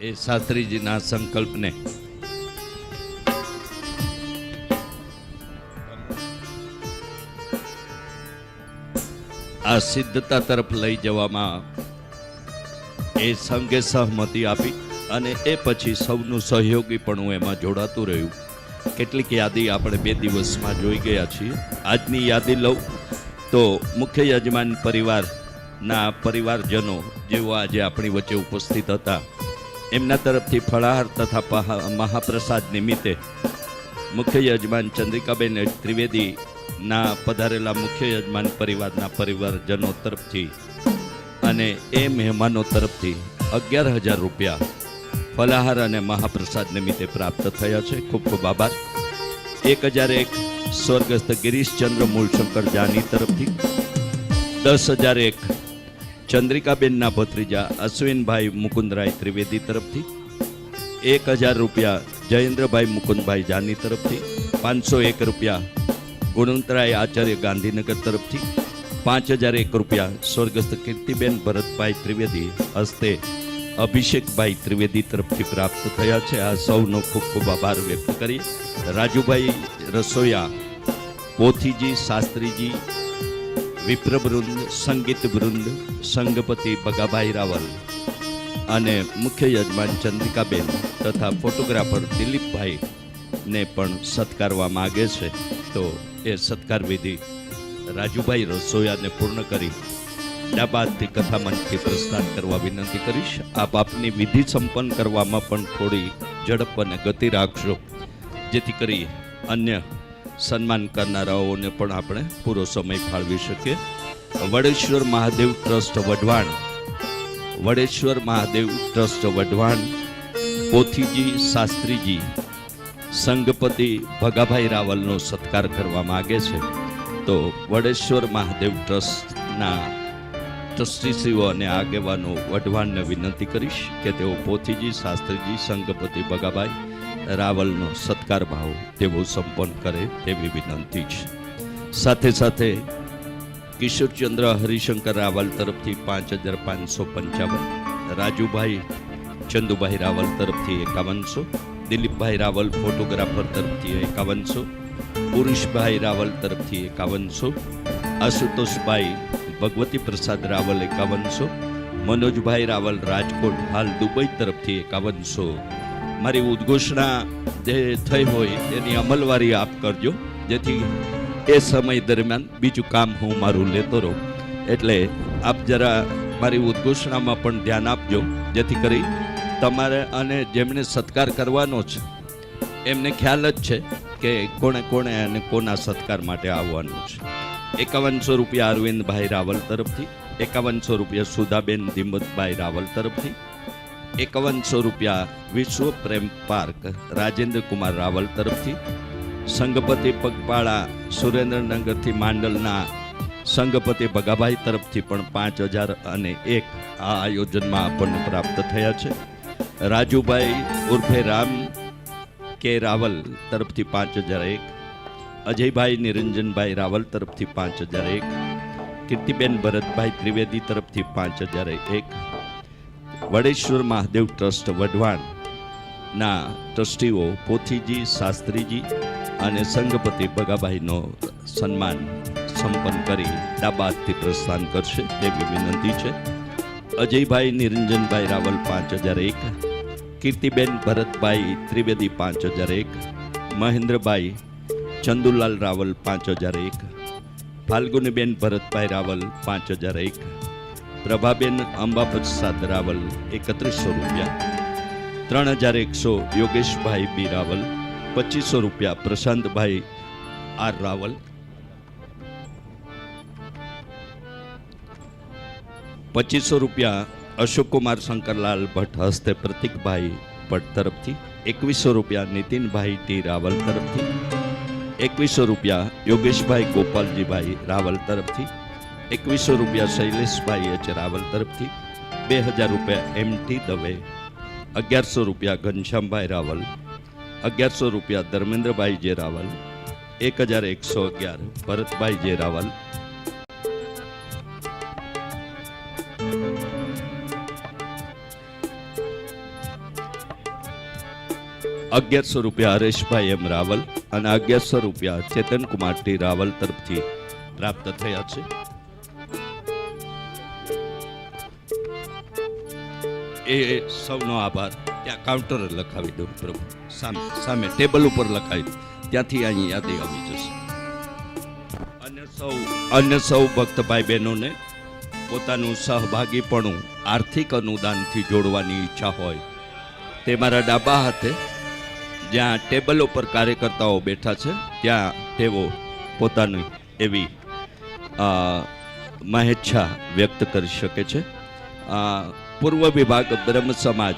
એ શાસ્ત્રીજીના સંકલ્પને. આ સિદ્ધતા તરફ લઈ જવામાં એ સંઘે સહમતી આપી અને એ પછી સૌનું સહયોગી પણ એમાં જોડાતું રહ્યું. કેટલીક યાદી આપણે બે દિવસમાં જોઈ ગયા છીએ. આજની યાદી લઉં તો મુખ્ય યજમાન પરિવારના પરિવારજનો જેઓ આજે આપણી વચ્ચે ઉપસ્થિત હતા એમના તરફથી ફળાહાર તથા મહાપ્રસાદ નિમિત્તે મુખ્ય યજમાન ચંદ્રિકાબેન ત્રિવેદીના પધારેલા મુખ્ય યજમાન પરિવારના પરિવારજનો તરફથી અને એ મહેમાનો તરફથી અગિયાર હજાર રૂપિયા ફલાહાર અને મહાપ્રસાદ નિમિત્તે પ્રાપ્ત થયા છે. ખૂબ ખૂબ આભાર. એક હજાર એક સ્વર્ગસ્થ ગિરીશચંદ્ર મૂળશંકર જાની તરફથી, દસ હજાર એક ચંદ્રિકાબેનના ભત્રીજા અશ્વિનભાઈ મુકુંદરાય ત્રિવેદી તરફથી એક હજાર રૂપિયા જયેન્દ્રભાઈ મુકુંદભાઈ જાની તરફથી, પાંચસો એક રૂપિયા ગુણવંતરાય આચાર્ય ગાંધીનગર તરફથી, પાંચ હજાર એક રૂપિયા સ્વર્ગસ્થ કીર્તિબેન ભરતભાઈ ત્રિવેદી હસ્તે અભિષેકભાઈ ત્રિવેદી તરફથી પ્રાપ્ત થયા છે. આ સૌનો ખૂબ ખૂબ આભાર વ્યક્ત કરી રાજુભાઈ રસોયા પોથીજી, શાસ્ત્રીજી વિપ્રવૃંદ સંગીત વૃંદ સંગપતિ બગાભાઈ રાવલ અને મુખ્ય યજમાન ચંદ્રિકાબેન તથા ફોટોગ્રાફર દિલીપભાઈ ને પણ સત્કારવા માગે છે. તો એ સત્કાર વિધિ રાજુભાઈ રસોયાને પૂર્ણ કરી ડાબાદથી કથા મંચથી પ્રસ્થાન કરવા વિનંતી કરીશ. આપ આપની વિધિ સંપન્ન કરવામાં પણ થોડી ઝડપ અને ગતિ રાખશો જેથી કરી અન્ય સન્માન કરનારાઓને પણ આપણે પૂરો સમય ફાળવી શકીએ. વડેશ્વર મહાદેવ ટ્રસ્ટ વઢવાણ. વડેશ્વર મહાદેવ ટ્રસ્ટ વઢવાણ. પોથીજી શાસ્ત્રીજી, સંઘપતિ ભગાભાઈ રાવલનો સત્કાર કરવા માગે છે. તો વડેશ્વર મહાદેવ ટ્રસ્ટના ટ્રસ્ટીશ્રીઓ અને આગેવાનો વઢવાણને વિનંતી કરીશ કે તેઓ પોથીજી, શાસ્ત્રીજી, સંઘપતિ ભગાભાઈ રાવલનો સત્કાર ભાવ તેઓ સંપન્ન કરે તેવી વિનંતી છે. સાથે સાથે કિશોરચંદ્ર હરિશંકર રાવલ તરફથી પાંચ હજાર પાંચસો પંચાવન, રાજુભાઈ ચંદુભાઈ રાવલ તરફથી એકાવનસો, દિલીપભાઈ રાવલ ફોટોગ્રાફર તરફથી એકાવનસો, પુરુષભાઈ રાવલ તરફથી એકાવનસો, આશુતોષભાઈ ભગવતી પ્રસાદ રાવલ એકાવનસો, મનોજભાઈ રાવલ રાજકોટ હાલ દુબઈ તરફથી એકાવનસો. મારી ઉદ્ઘોષણા જે થઈ હોય એની અમલવારી આપ કરજો. જેથી એ સમય દરમિયાન બીજું કામ હું મારું લેતો રહું. એટલે આપ જરા મારી ઉદ્ઘોષણામાં પણ ધ્યાન આપજો. જેથી કરી તમારે અને જેમને સત્કાર કરવાનો છે, એમને ખ્યાલ જ છે કે કોણે કોણે અને કોના સત્કાર માટે આવવાનું છે. એકાવનસો રૂપિયા અરવિંદભાઈ રાવલ તરફથી, એકાવનસો રૂપિયા સુધાબેન ધીમતભાઈ રાવલ તરફથી એકાવનસો રૂપિયા વિશ્વ પ્રેમ પાર્ક રાજેન્દ્ર કુમાર રાવલ તરફથી, સંઘપતિ પગપાળા સુરેન્દ્રનગરથી માંડલના સંઘપતિ ભગાભાઈ તરફથી પણ પાંચ હજાર અને એક આ આયોજનમાં આપણને પ્રાપ્ત થયા છે. રાજુભાઈ ઉર્ફે રામ કે રાવલ તરફથી પાંચ હજાર એક. અજયભાઈ નિરંજનભાઈ રાવલ તરફથી પાંચ હજાર એક. કીર્તિબેન ભરતભાઈ ત્રિવેદી તરફથી પાંચ હજાર એક. વડેશ્વર મહાદેવ ટ્રસ્ટ વઢવાણના ટ્રસ્ટીઓ પોથીજી, શાસ્ત્રીજી અને સંઘપતિ બગાભાઈનો સન્માન સંપન્ન કરી ડાબાદથી પ્રસ્થાન કરશે તેવી વિનંતી છે. અજયભાઈ, નિરંજનભાઈ રાવલ પાંચ હજાર એક, કીર્તિબેન ભરતભાઈ ત્રિવેદી પાંચ હજાર એક, મહેન્દ્રભાઈ ચંદુલાલ રાવલ પાંચ હજાર એક, ફાલ્ગુનીબેન ભરતભાઈ રાવલ પાંચ હજાર એક પ્રભાબેન અંબાપ્રસાદ સાદરાવલ, એકત્રીસો રૂપિયા. ત્રણ હજાર એકસો યોગેશભાઈ બી રાવલ પચીસો રૂપિયા પ્રશાંતભાઈ આર રાવલ પચીસો રૂપિયા અશોકકુમાર શંકરલાલ ભટ્ટ હસ્તે પ્રતિકભાઈ ભટ્ટ તરફથી, એકવીસો રૂપિયા નીતિનભાઈ ટી રાવલ તરફથી, એકવીસો રૂપિયા યોગેશભાઈ ગોપાલજીભાઈ રાવલ તરફથી એકવીસો રૂપિયા શૈલેષભાઈએ ચરાવલ તરફથી, બે હજાર રૂપિયા એમ ટી દવે, અગિયારસો રૂપિયા ઘનશ્યામભાઈ રાવલ, અગિયારસો રૂપિયા ધર્મેન્દ્રભાઈ જે રાવલ એક હજાર એકસો અગિયાર ભરતભાઈ જે રાવલ અગિયારસો રૂપિયા હરેશભાઈ એમ રાવલ અને અગિયારસો રૂપિયા ચેતનકુમાર ટી રાવલ તરફથી પ્રાપ્ત થયા છે. એ સૌનો આભાર. ત્યાં કાઉન્ટર લખાવી દઉં, પ્રભુ. સામે સામે ટેબલ ઉપર લખાવી ત્યાંથી અહીં યાદી આવી જશે. અન્ય સૌ અન્ય સૌ ભક્ત ભાઈ બહેનોને પોતાનું સહભાગીપણું, આર્થિક અનુદાનથી જોડવાની ઈચ્છા હોય, તે મારા ડાબા હાથે જ્યાં ટેબલ ઉપર કાર્યકર્તાઓ બેઠા છે, ત્યાં તેઓ પોતાની એવી મહેચ્છા વ્યક્ત કરી શકે છે. પૂર્વ વિભાગ બ્રહ્મ સમાજ